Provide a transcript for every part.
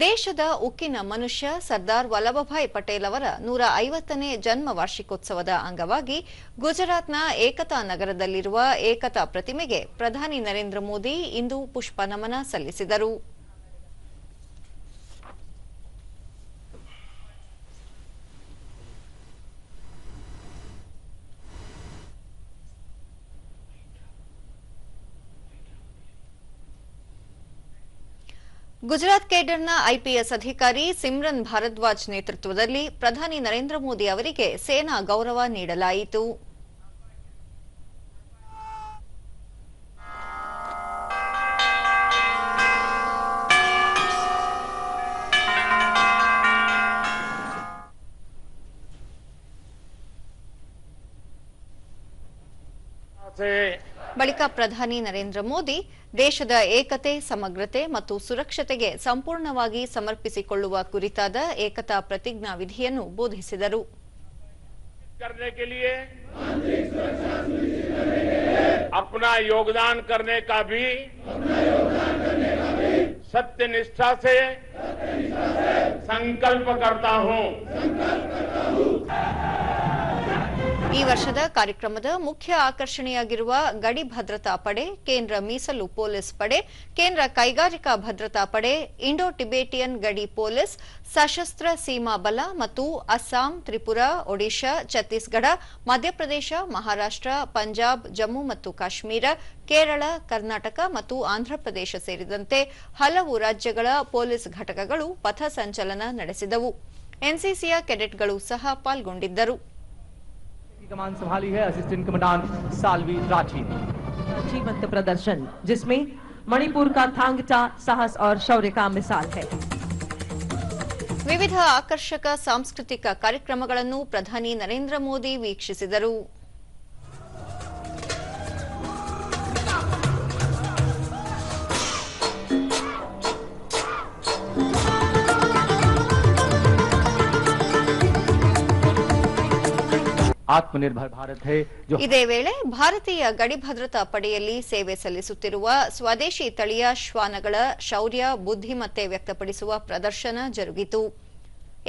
ದೇಶದ ಉಕ್ಕಿನ ಮನುಷ್ಯ ಸರ್ದಾರ್ ವಲ್ಲಭಭಾಯ್ ಪಟೇಲ್ ಅವರ ನೂರ ಐವತ್ತನೇ ಜನ್ಮ ವಾರ್ಷಿಕೋತ್ಸವದ ಅಂಗವಾಗಿ ಗುಜರಾತ್ನ ಏಕತಾ ನಗರದಲ್ಲಿರುವ ಏಕತಾ ಪ್ರತಿಮೆಗೆ ಪ್ರಧಾನಿ ನರೇಂದ್ರ ಮೋದಿ ಇಂದು ಪುಷ್ಪ ನಮನ ಸಲ್ಲಿಸಿದರು. ಗುಜರಾತ್ ಕೇಡರ್ನ ಐಪಿಎಸ್ ಅಧಿಕಾರಿ ಸಿಮ್ರನ್ ಭಾರದ್ವಾಜ್ ನೇತೃತ್ವದಲ್ಲಿ ಪ್ರಧಾನಿ ನರೇಂದ್ರ ಮೋದಿ ಅವರಿಗೆ ಸೇನಾ ಗೌರವ ನೀಡಲಾಯಿತು. ಬಳಿಕ ಪ್ರಧಾನಿ ನರೇಂದ್ರ ಮೋದಿ ದೇಶದ ಏಕತೆ ಸಮಗ್ರತೆ ಮತ್ತು ಸುರಕ್ಷತೆಗೆ ಸಂಪೂರ್ಣವಾಗಿ ಸಮರ್ಪಿಸಿಕೊಳ್ಳುವ ಕುರಿತಾದ ಏಕತಾ ಪ್ರತಿಜ್ಞಾ ವಿಧಿಯನ್ನು ಬೋಧಿಸಿದರು करने के लिए अपना योगदान करने का भी सत्य निष्ठा से संकल्प करता हूं ಈ ವರ್ಷದ ಕಾರ್ಯಕ್ರಮದ ಮುಖ್ಯ ಆಕರ್ಷಣೆಯಾಗಿರುವ ಗಡಿ ಭದ್ರತಾ ಪಡೆ, ಕೇಂದ್ರ ಮೀಸಲು ಪೊಲೀಸ್ ಪಡೆ, ಕೇಂದ್ರ ಕೈಗಾರಿಕಾ ಭದ್ರತಾ ಪಡೆ, ಇಂಡೋ ಟಿಬೇಟಿಯನ್ ಗಡಿ ಪೊಲೀಸ್, ಸಶಸ್ತ್ರ ಸೀಮಾ ಬಲ ಮತ್ತು ಅಸ್ಸಾಂ, ತ್ರಿಪುರಾ, ಒಡಿಶಾ, ಛತ್ತೀಸ್ಗಢ, ಮಧ್ಯಪ್ರದೇಶ, ಮಹಾರಾಷ್ಟ್ರ, ಪಂಜಾಬ್, ಜಮ್ಮು ಮತ್ತು ಕಾಶ್ಮೀರ, ಕೇರಳ, ಕರ್ನಾಟಕ ಮತ್ತು ಆಂಧ್ರಪ್ರದೇಶ ಸೇರಿದಂತೆ ಹಲವು ರಾಜ್ಯಗಳ ಪೊಲೀಸ್ ಘಟಕಗಳು ಪಥ ಸಂಚಲನ ನಡೆಸಿದವು. ಎನ್ಸಿಸಿಯ ಕೆಡೆಟ್ಗಳು ಸಹ ಪಾಲ್ಗೊಂಡಿದ್ದರು. कमान संभाली है असिस्टेंट कमांडेंट सालवी राठी ने जीवंत प्रदर्शन जिसमें मणिपुर का थांगटा साहस और शौर्य का मिसाल है ವಿವಿಧ ಆಕರ್ಷಕ ಸಾಂಸ್ಕೃತಿಕ ಕಾರ್ಯಕ್ರಮಗಳನ್ನು ಪ್ರಧಾನಿ ನರೇಂದ್ರ ಮೋದಿ ವೀಕ್ಷಿಸಿದರು आत्मनिर्भर भारत है जो ಇದೇ ವೇಳೆ ಭಾರತೀಯ ಗಡಿ ಭದ್ರತಾ ಪಡೆಯಲ್ಲಿ ಸೇವೆ ಸಲ್ಲಿಸುತ್ತಿರುವ ಸ್ವದೇಶಿ ತಳಿಯ ಶ್ವಾನಗಳ ಶೌರ್ಯ ಬುದ್ಧಿಮತ್ತೆ ವ್ಯಕ್ತಪಡಿಸುವ ಪ್ರದರ್ಶನ ಜರುಗಿತು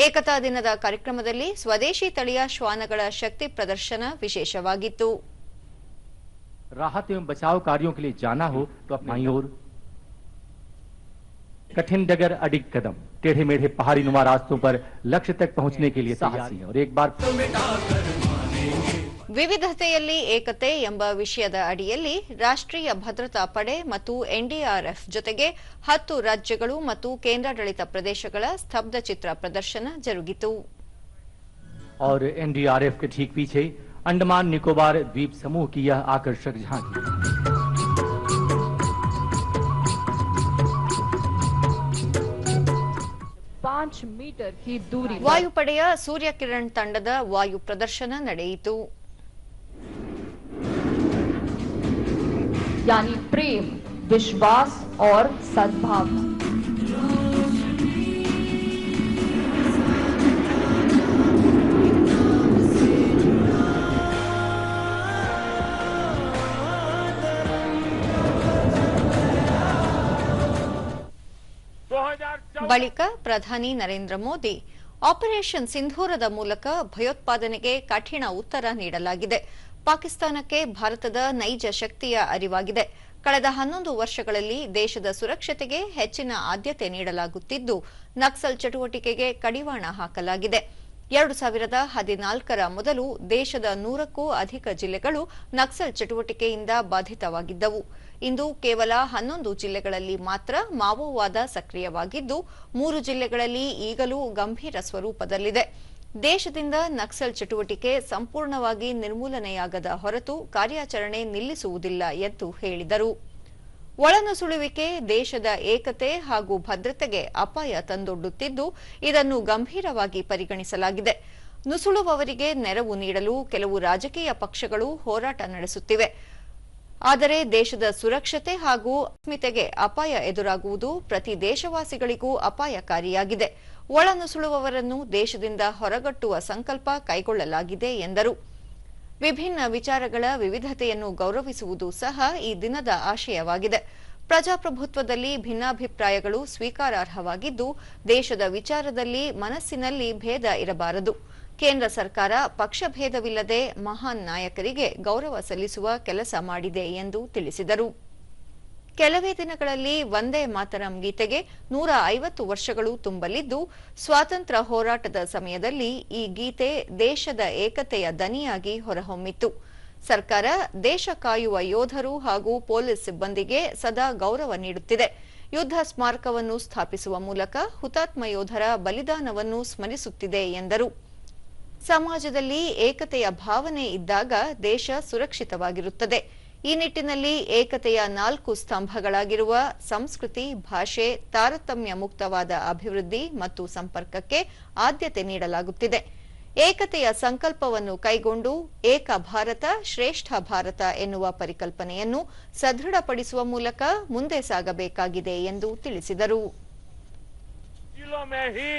ಏಕತಾ ದಿನದ ಕಾರ್ಯಕ್ರಮದಲ್ಲಿ ಸ್ವದೇಶಿ ತಳಿಯ ಶ್ವಾನಗಳ ಶಕ್ತಿ ಪ್ರದರ್ಶನ ವಿಶೇಷವಾಗಿತ್ತು राहत एवं बचाव कार्यों के लिए जाना हो तो अपनी ओर कठिन डगर अडिग कदम टेढ़े मेढ़े पहाड़ी नुमा रास्तों पर लक्ष्य तक पहुंचने के लिए साहसी है और एक बार ವಿವಿಧತೆಯಲ್ಲಿ ಏಕತೆ ಎಂಬ ವಿಷಯದ ಅಡಿಯಲ್ಲಿ ರಾಷ್ಟ್ರೀಯ ಭದ್ರತಾ ಪಡೆ ಮತ್ತು ಎನ್ಡಿಆರ್ಎಫ್ ಜೊತೆಗೆ ಹತ್ತು ರಾಜ್ಯಗಳು ಮತ್ತು ಕೇಂದ್ರಾಡಳಿತ ಪ್ರದೇಶಗಳ ಸ್ತಬ್ಧ ಚಿತ್ರ ಪ್ರದರ್ಶನ ಜರುಗಿತು और एनडीआरएफ के ठीक पीछे अंडमान निकोबार द्वीप समूह की यह आकर्षक झांकी पाँच मीटर की दूरी पर ವಾಯುಪಡೆಯ ಸೂರ್ಯಕಿರಣ್ ತಂಡದ ವಾಯು ಪ್ರದರ್ಶನ ನಡೆಯಿತು यानी प्रेम विश्वास और सद्भाव दो हजार ಬಳಿಕ ಪ್ರಧಾನಿ ನರೇಂದ್ರ ಮೋದಿ ಆಪರೇಷನ್ ಸಿಂಧೂರದ ಮೂಲಕ ಭಯೋತ್ಪಾದನೆಗೆ ಕಠಿಣ ಉತ್ತರ ನೀಡಲಾಗಿದೆ ಪಾಕಿಸ್ತಾನಕ್ಕೆ ಭಾರತದ ನೈಜ ಶಕ್ತಿಯ ಅರಿವಾಗಿದೆ. ಕಳೆದ ಹನ್ನೊಂದು ವರ್ಷಗಳಲ್ಲಿ ದೇಶದ ಸುರಕ್ಷತೆಗೆ ಹೆಚ್ಚಿನ ಆದ್ಯತೆ ನೀಡಲಾಗುತ್ತಿದ್ದು, ನಕ್ಸಲ್ ಚಟುವಟಿಕೆಗೆ ಕಡಿವಾಣ ಹಾಕಲಾಗಿದೆ. ಎರಡು ಸಾವಿರದ ಹದಿನಾಲ್ಕರ ಮೊದಲು ದೇಶದ ನೂರಕ್ಕೂ ಅಧಿಕ ಜಿಲ್ಲೆಗಳು ನಕ್ಸಲ್ ಚಟುವಟಿಕೆಯಿಂದ ಬಾಧಿತವಾಗಿದ್ದವು. ಇಂದು ಕೇವಲ ಹನ್ನೊಂದು ಜಿಲ್ಲೆಗಳಲ್ಲಿ ಮಾತ್ರ ಮಾವೋವಾದ ಸಕ್ರಿಯವಾಗಿದ್ದು, ಮೂರು ಜಿಲ್ಲೆಗಳಲ್ಲಿ ಈಗಲೂ ಗಂಭೀರ ಸ್ವರೂಪದಲ್ಲಿದೆ. ದೇಶದಿಂದ ನಕ್ಸಲ್ ಚಟುವಟಿಕೆ ಸಂಪೂರ್ಣವಾಗಿ ನಿರ್ಮೂಲನೆಯಾಗದ ಹೊರತು ಕಾರ್ಯಾಚರಣೆ ನಿಲ್ಲಿಸುವುದಿಲ್ಲ ಎಂದು ಹೇಳಿದರು. ಒಳನುಸುಳುವಿಕೆ ದೇಶದ ಏಕತೆ ಹಾಗೂ ಭದ್ರತೆಗೆ ಅಪಾಯ ತಂದೊಡ್ಡುತ್ತಿದ್ದು, ಇದನ್ನು ಗಂಭೀರವಾಗಿ ಪರಿಗಣಿಸಲಾಗಿದೆ. ನುಸುಳುವವರಿಗೆ ನೆರವು ನೀಡಲು ಕೆಲವು ರಾಜಕೀಯ ಪಕ್ಷಗಳು ಹೋರಾಟ ನಡೆಸುತ್ತಿವೆ. ಆದರೆ ದೇಶದ ಸುರಕ್ಷತೆ ಹಾಗೂ ಅಸ್ಮಿತೆಗೆ ಅಪಾಯ ಎದುರಾಗುವುದು ಪ್ರತಿ ದೇಶವಾಸಿಗಳಿಗೂ ಅಪಾಯಕಾರಿಯಾಗಿದೆ. ಒಳನುಸುಳುವವರನ್ನು ದೇಶದಿಂದ ಹೊರಗಟ್ಟುವ ಸಂಕಲ್ಪ ಕೈಗೊಳ್ಳಲಾಗಿದೆ ಎಂದರು. ವಿಭಿನ್ನ ವಿಚಾರಗಳ ವಿವಿಧತೆಯನ್ನು ಗೌರವಿಸುವುದು ಸಹ ಈ ದಿನದ ಆಶಯವಾಗಿದೆ. ಪ್ರಜಾಪ್ರಭುತ್ವದಲ್ಲಿ ಭಿನ್ನಾಭಿಪ್ರಾಯಗಳು ಸ್ವೀಕಾರಾರ್ಹವಾಗಿದ್ದು, ದೇಶದ ವಿಚಾರದಲ್ಲಿ ಮನಸ್ಸಿನಲ್ಲಿ ಭೇದ ಇರಬಾರದು. ಕೇಂದ್ರ ಸರ್ಕಾರ ಪಕ್ಷಭೇದವಿಲ್ಲದೆ ಮಹಾನ್ ನಾಯಕರಿಗೆ ಗೌರವ ಸಲ್ಲಿಸುವ ಕೆಲಸ ಮಾಡಿದೆ ಎಂದು ತಿಳಿಸಿದರು. ಕೆಲವೇ ದಿನಗಳಲ್ಲಿ ವಂದೇ ಮಾತರಂ ಗೀತೆಗೆ ನೂರ ಐವತ್ತು ವರ್ಷಗಳು ತುಂಬಲಿದ್ದು, ಸ್ವಾತಂತ್ರ್ಯ ಹೋರಾಟದ ಸಮಯದಲ್ಲಿ ಈ ಗೀತೆ ದೇಶದ ಏಕತೆಯ ದನಿಯಾಗಿ ಹೊರಹೊಮ್ಮಿತ್ತು. ಸರ್ಕಾರ ದೇಶ ಕಾಯುವ ಯೋಧರು ಹಾಗೂ ಪೊಲೀಸ್ ಸಿಬ್ಬಂದಿಗೆ ಸದಾ ಗೌರವ ನೀಡುತ್ತಿದೆ. ಯುದ್ಧ ಸ್ಮಾರಕವನ್ನು ಸ್ಥಾಪಿಸುವ ಮೂಲಕ ಹುತಾತ್ಮ ಯೋಧರ ಬಲಿದಾನವನ್ನು ಸ್ಮರಿಸುತ್ತಿದೆ ಎಂದರು. ಸಮಾಜದಲ್ಲಿ ಏಕತೆಯ ಭಾವನೆ ಇದ್ದಾಗ ದೇಶ ಸುರಕ್ಷಿತವಾಗಿರುತ್ತದೆ. ಈ ನಿಟ್ಟಿನಲ್ಲಿ ಏಕತೆಯ ನಾಲ್ಕು ಸ್ತಂಭಗಳಾಗಿರುವ ಸಂಸ್ಕೃತಿ ಭಾಷೆ ತಾರತಮ್ಯ ಮುಕ್ತವಾದ ಅಭಿವೃದ್ಧಿ ಮತ್ತು ಸಂಪರ್ಕಕ್ಕೆ ಆದ್ಯತೆ ನೀಡಲಾಗುತ್ತಿದೆ ಏಕತೆಯ ಸಂಕಲ್ಪವನ್ನು ಕೈಗೊಂಡು ಏಕ ಭಾರತ ಶ್ರೇಷ್ಠ ಭಾರತ ಎನ್ನುವ ಪರಿಕಲ್ಪನೆಯನ್ನು ಸದೃಢಪಡಿಸುವ ಮೂಲಕ ಮುಂದೆ ಸಾಗಬೇಕಾಗಿದೆ ಎಂದು ತಿಳಿಸಿದರು जिलों में ही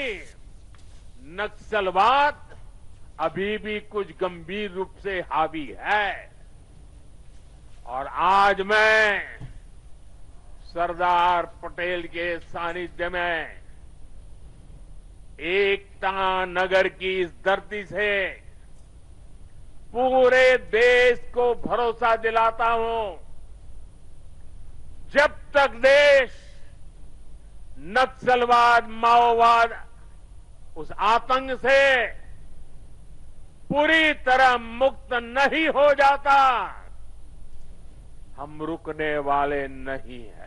नक्सलवाद अभी भी कुछ गंभीर रूप से हावी है और आज मैं सरदार पटेल के सानिध्य में एकता नगर की इस धरती से पूरे देश को भरोसा दिलाता हूँ। जब तक देश नक्सलवाद, माओवाद उस आतंक से पूरी तरह मुक्त नहीं हो जाता हम रुकने वाले नहीं हैं।